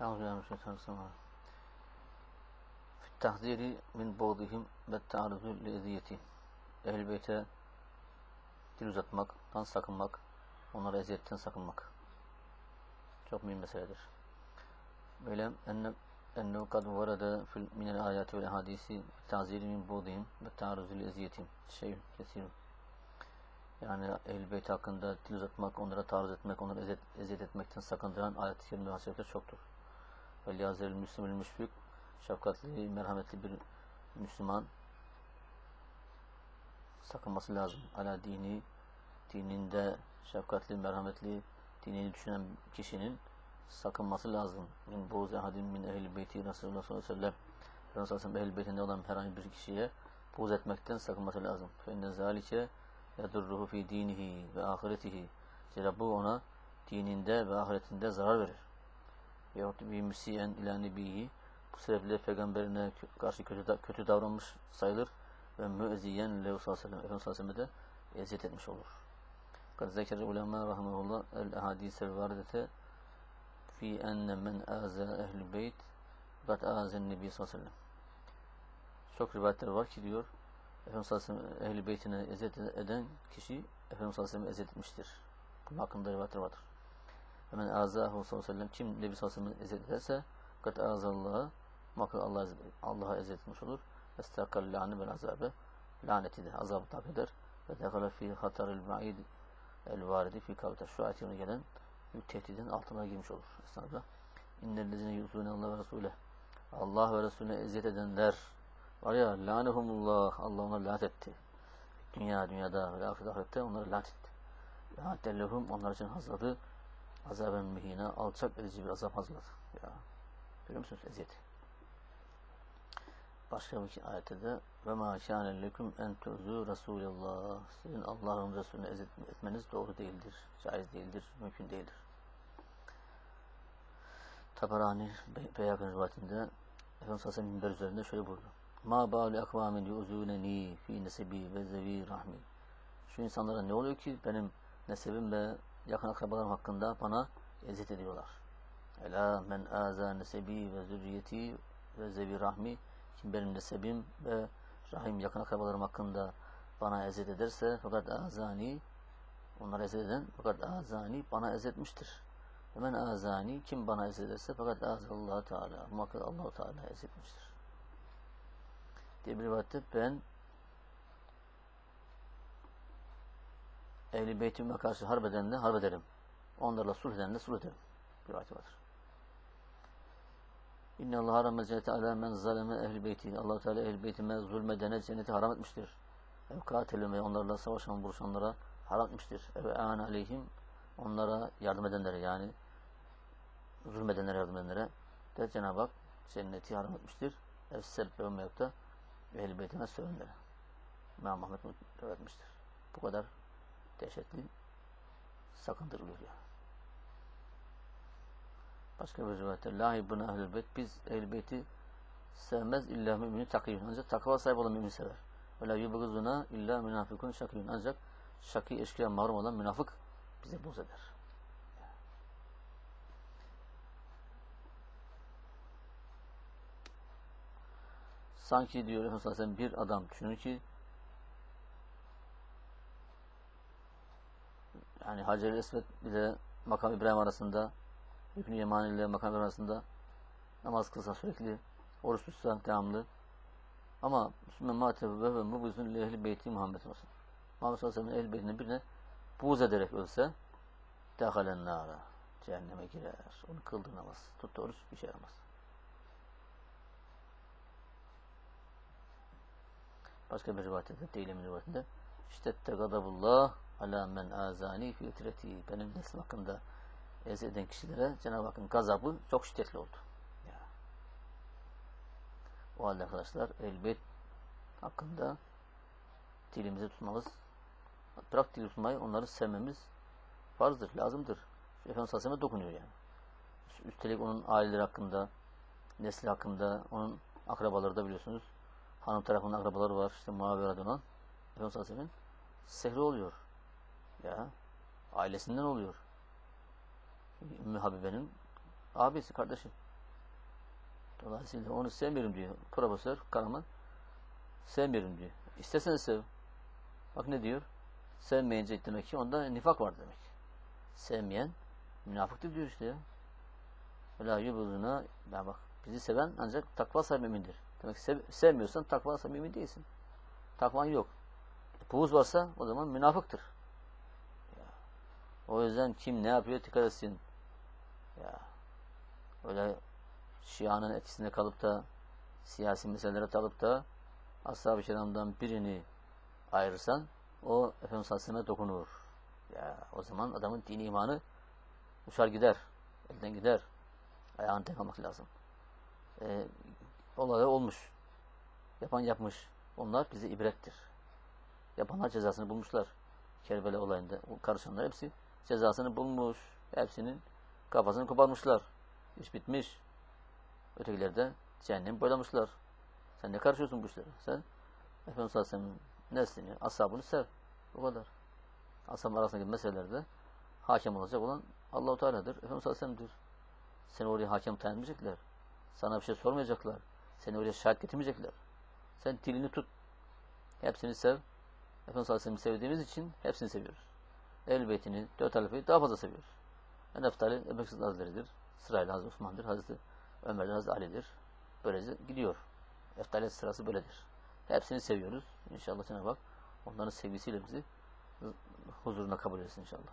Euzubillahimineşşeytanirracim. Fit tahziri min buğdihim ve ta'arruzu li eziyeti. Ehl-i Beyt'e dil uzatmaktan sakınmak, onlara eziyetten sakınmak. Çok mühim meseledir. Böyle enne ennehu kad varada fil minel ayati vel hadisi ta'ziri min buğdihim ve ta'arruzu li eziyeti. Şey kesirun. Yani ehl Beyt hakkında dil uzatmak, onlara taarruz etmek, onlara eziyet, eziyet etmekten sakındıran ayet-i hasretler çoktur. Ve liyazel müslimül müşfik, şefkatli, merhametli bir Müslüman sakınması lazım. Ala dini, dininde şefkatli, merhametli, dinini düşünen kişinin sakınması lazım. Min buğz ehadin min ehl beyti Resulullah sallallahu aleyhi ve sellem Resulullah sallallahu aleyhi beytinde olan herhangi bir kişiye buğz etmekten sakınması lazım. Fe inne zalike yadurruhu fi dinihi ve ahiretihi. Zira bu ona dininde ve ahiretinde zarar verir. Yahut bir müsiyen ila nebihi bu sebeple peygamberine karşı kötü, kötü davranmış sayılır ve müezziyen lehu sallallahu aleyhi ve sellem de eziyet etmiş olur. Kad zekere ulema rahmetullah el ahadisel varidete fi enne men aza ehl beyt kad azen nebi sallallahu. Çok rivayetler var ki diyor Efendimiz sallallahu aleyhi ve beytine eziyet eden kişi Efendimiz sallallahu aleyhi ve sellem eziyet etmiştir. Bunun hakkında rivayetler vardır. Hemen azahu sallallahu kim Nebi sallallahu aleyhi ve sellem eziyet ederse kat azallah'a muhakkak Allah Allah'a eziyet etmiş olur. Estakal lâni vel azabı laneti de azabı tak eder. Ve dekala fi hataril ba'id el varidi fi kavta. Şu ayetine gelen bir tehdidin altına girmiş olur. Estağfurullah. İnnellezine yusûne Allah ve Resuleh. Allah ve Resulüne eziyet edenler var ya lanehumullah Allah onları lanet etti. Dünya dünyada ve ahiret ahirette onları lanet etti. Lanetellehum onlar için hazırladı. Azaben mühine alçak edici bir azap hazırladı. Ya. Görüyor musunuz eziyeti? Başka bir ayette de ve ma kâne leküm en tuzu Resulallah. Sizin Allah'ın Resulüne eziyet etmeniz doğru değildir. Caiz değildir. Mümkün değildir. Tabarani Beyakın rivayetinde Efendimiz Hasan minber üzerinde şöyle buyurdu. Ma ba'li akvamin yu'zuneni fi nesebi ve zevi rahmi. Şu insanlara ne oluyor ki benim nesebim ve yakın akrabalarım hakkında bana eziyet ediyorlar. Ela men aza nesebi ve zürriyeti ve zevi rahmi. Kim benim nesebim ve rahim yakın akrabalarım hakkında bana eziyet ederse fakat azani onlara eziyet eden fakat azani bana eziyet etmiştir. Hemen azani kim bana eziyet ederse fakat azallahu teala muhakkak Allahu Teala eziyet etmiştir diye bir rivayette ben Ehli beytime karşı harp edenle harp ederim. Onlarla sulh edenle sulh ederim. Bir rivayeti vardır. İnne Allah harame cennete ala men zaleme ehli beyti. allah Teala ehli beytime zulmedene cenneti haram etmiştir. Ev katelime onlarla savaşan vuruşanlara haram etmiştir. Ev an aleyhim onlara yardım edenlere yani zulmedenlere yardım edenlere de Cenab-ı Hak cenneti haram etmiştir. Ev sebbe ve mevta Ehl-i Beyt'ine sövenlere. İmam Ahmet öğretmiştir. Bu kadar dehşetli sakındırılıyor yani. Başka bir rivayette La hibbuna ehl beyt biz ehl beyti sevmez illa mümini takiyun. Ancak takva sahibi olan mümin sever. Ve la yubgızuna illa münafikun şakiyun. Ancak şaki eşkıya mahrum olan münafık bize buz eder. Sanki diyor Efendimiz bir adam düşünün ki yani Hacer-i Esved ile Makam İbrahim arasında Hükmü Yemani ile Makam İbrahim arasında namaz kılsa sürekli oruç tutsa devamlı ama Müslüman matebi ve ve mubuzun ehli beyti Muhammed olsun. Muhammed sallallahu aleyhi ve sellem beytine birine buğz ederek ölse dehalen nara cehenneme girer. Onu kıldı namaz. Tuttu oruç bir şey yaramaz. Başka bir rivayette, Deylem'in rivayetinde İştette gadabullah ala men azani fi ütreti. Benim neslim hakkında eziyet eden kişilere Cenab-ı Hakk'ın gazabı çok şiddetli oldu. Ya. O halde arkadaşlar elbet hakkında dilimizi tutmamız bırak dili tutmayı onları sevmemiz farzdır, lazımdır. Efendimiz Aleyhisselam'a dokunuyor yani. Üstelik onun aileleri hakkında, nesli hakkında, onun akrabaları da biliyorsunuz hanım tarafının akrabaları var. işte Muaviye radıyallahu Efendimiz Aleyhisselam'ın sehri oluyor. Ya ailesinden oluyor. Ümmü Habibe'nin abisi, kardeşi. Dolayısıyla onu sevmiyorum diyor. Profesör Karaman sevmiyorum diyor. İstersen sev. Bak ne diyor? Sevmeyince demek ki onda nifak var demek. Sevmeyen münafıktır diyor işte ya. Vela yubuduna ya bak bizi seven ancak takva sahibi mümindir. Demek ki sev, sevmiyorsan takva mümin değilsin. Takvan yok. Buğuz varsa o zaman münafıktır. O yüzden kim ne yapıyor dikkat etsin. Ya. Öyle Şia'nın etkisinde kalıp da siyasi meselelere dalıp da Ashab-ı Kiram'dan birini ayırırsan o Efendimiz Aleyhisselam'a dokunur. Ya o zaman adamın dini imanı uçar gider. Elden gider. Ayağını tek lazım. Ee, olay olmuş. Yapan yapmış. Onlar bize ibrettir. Yapanlar cezasını bulmuşlar. Kerbela olayında karışanlar hepsi cezasını bulmuş. Hepsinin kafasını koparmışlar. İş bitmiş. Ötekiler de cehennem boylamışlar. Sen ne karışıyorsun bu işlere? Sen Efendimiz Aleyhisselam'ın neslini, ashabını sev. Bu kadar. Ashab arasındaki meselelerde hakem olacak olan Allahu Teala'dır. Efendimiz Aleyhisselam'dır. Seni oraya hakem tanımayacaklar. Sana bir şey sormayacaklar. Seni oraya şahit getirmeyecekler. Sen dilini tut. Hepsini sev. Efendimiz Aleyhisselam'ı sevdiğimiz için hepsini seviyoruz. Ehl beytini, dört halifeyi daha fazla seviyoruz. En eftali Ebu Bekir Hazretleri'dir. Sırayla Hazreti Osman'dır. Hazreti Ömer'dir, Hazreti Ali'dir. Böylece gidiyor. Eftaliyet sırası böyledir. Hepsini seviyoruz. İnşallah Cenab-ı Hak onların sevgisiyle bizi huzuruna kabul etsin inşallah.